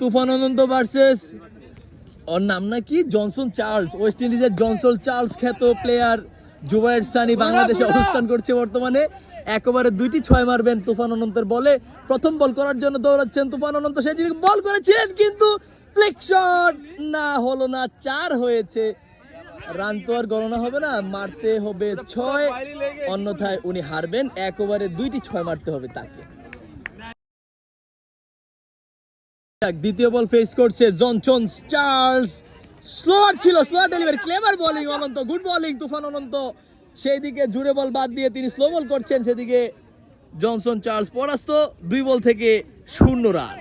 তুফান অনন্ত versus. ওর নাম নাকি? জনসন চার্লস ওয়েস্ট ইন্ডিজের জনসন চার্লস খ্যাত প্লেয়ার জুবাইর সানি বাংলাদেশে অবস্থান করছে বর্তমানে। একেবারে দুইটি ছয় মারবেন তুফান অনন্তের বলে। প্রথম বল করার জন্য দৌড়াচ্ছেন তুফান অনন্ত সেই যিনি বল করেছিলেন কিন্তু ফ্লিক শট না হলো না চার হয়েছে। রান তো আর গণনা হবে না মারতে হবে ছয়। অন্যথায় উনি হারবেন একেবারে দুইটি ছয় মারতে হবে তাকে। দ্বিতীয় বল ফেস করছে জনসন চার্লস। স্লোয়ার ছিল slower delivery clever bowling Ananta. Good bowling Toofan Ananta. সেই দিকে জুড়ে বল বাদ দিয়ে তিনি স্লো বল করছেন, সেদিকে জনসন চার্লস পরাস্ত। দুই বল থেকে শূন্য রান।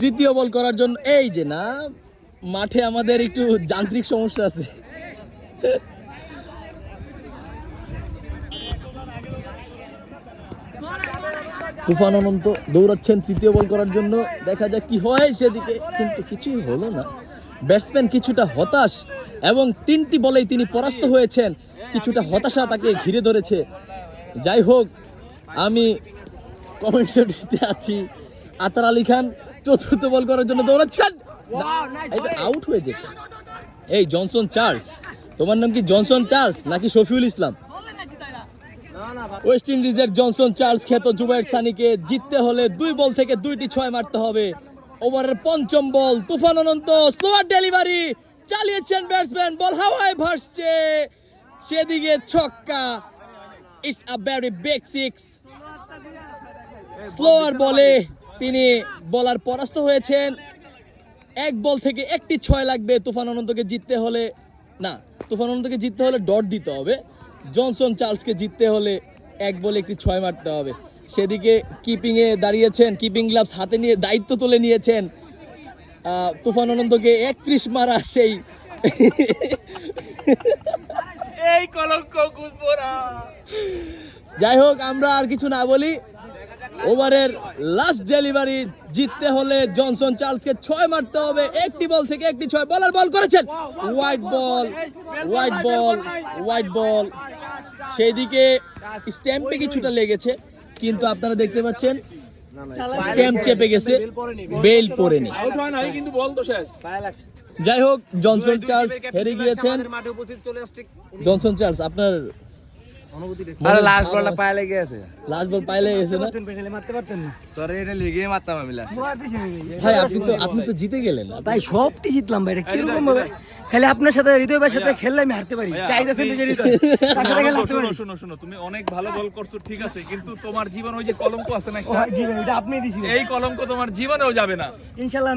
তৃতীয় বল করার জন্য, এই যে না, মাঠে আমাদের একটু যান্ত্রিক সমস্যা আছে। তুফান অনন্ত দৌড়াচ্ছেন তৃতীয় বল করার জন্য। দেখা যাক কি হয় সেদিকে, কিন্তু কিছুই হলো না। ব্যাটসম্যান কিছুটা হতাশ এবং তিনটি বলেই তিনি পরাস্ত হয়েছেন। কিছুটা হতাশা তাকে ঘিরে ধরেছে। যাই হোক, আমি কমেন্ট্রিতে আছি। আতার আলী খান চতুর্থ বল করার জন্য দৌড়াচ্ছেন। আউট হয়ে যেত। এই, জনসন চার্লস। তোমার নাম কি জনসন চার্লস নাকি শফিউল ইসলাম? ওয়েস্ট ইন্ডিজের জনসন চার্লস খ্যাত জুবাইর সানিকে জিততে হলে দুই বল থেকে দুইটি ছয় মারতে হবে। ওভারের পঞ্চম ball Toofan Ananta slower delivery চালিয়েছেন ব্যাটসম্যান বল হাওয়ায় ভাসছে। সেদিকে ছক্কা it's a very big six slower বলে তিনি বলার পরাস্ত হয়েছেন। এক বল থেকে একটি ছয় লাগবে, তুফান অনন্তকে জিততে হলে, না, তুফান অনন্তকে জিততে হলে ডট দিতে হবে। জনসন চার্লসকে জিততে হলে এক বলে একটি ছয় মারতে হবে। সেদিকে কিপিংয়ে দাঁড়িয়েছেন কিপিং গ্লাভস হাতে নিয়ে দায়িত্ব তুলে নিয়েছেন তুফান অনন্তকে একত্রিশ মারা সেই এই কলঙ্ক যাই হোক আমরা আর কিছু না বলি। ওভারের লাস্ট ডেলিভারি জিততে হলে জনসন চার্লসকে ছয় মারতে হবে। একটি বল থেকে একটি ছয়। বলার বল করেছেন। White ball white ball white ball সেই দিকে স্ট্যাম্পে কিছুটা লেগেছে কিন্তু আপনারা দেখতে পাচ্ছেন স্ট্যাম্প চেপে গেছে বেল পড়েনি কিন্তু বল তো শেষ। যাই হোক জনসন চার্লস হেরে গিয়েছেন। জনসন চার্লস আপনার আরে লাস্ট বলটা পায়ে লেগে আছে লাস্ট বল পাইলে গেছে না? তোরে এটা লেগেই মারতাম আমি লাস্ট ভাই আপনি তো আপনি তো জিতে গেলেন। ভাই সবটি জিতলাম ভাই এটা কীরকম ভাবে? খালি আপনার সাথে হৃদয় ভাইয়ের সাথে খেললে আমি হারতে পারি। চাইতেছেন তো যে হৃদয়। তার সাথে খেললে হারতে পারি। শোনো শোনো তুমি অনেক ভালো বল করছ ঠিক আছে কিন্তু তোমার জীবন ওই যে কলঙ্ক আছে না ও, জি এটা আপনি দিছি এই কলঙ্ক তোমার জীবনেও যাবে না। ইনশাআল্লাহ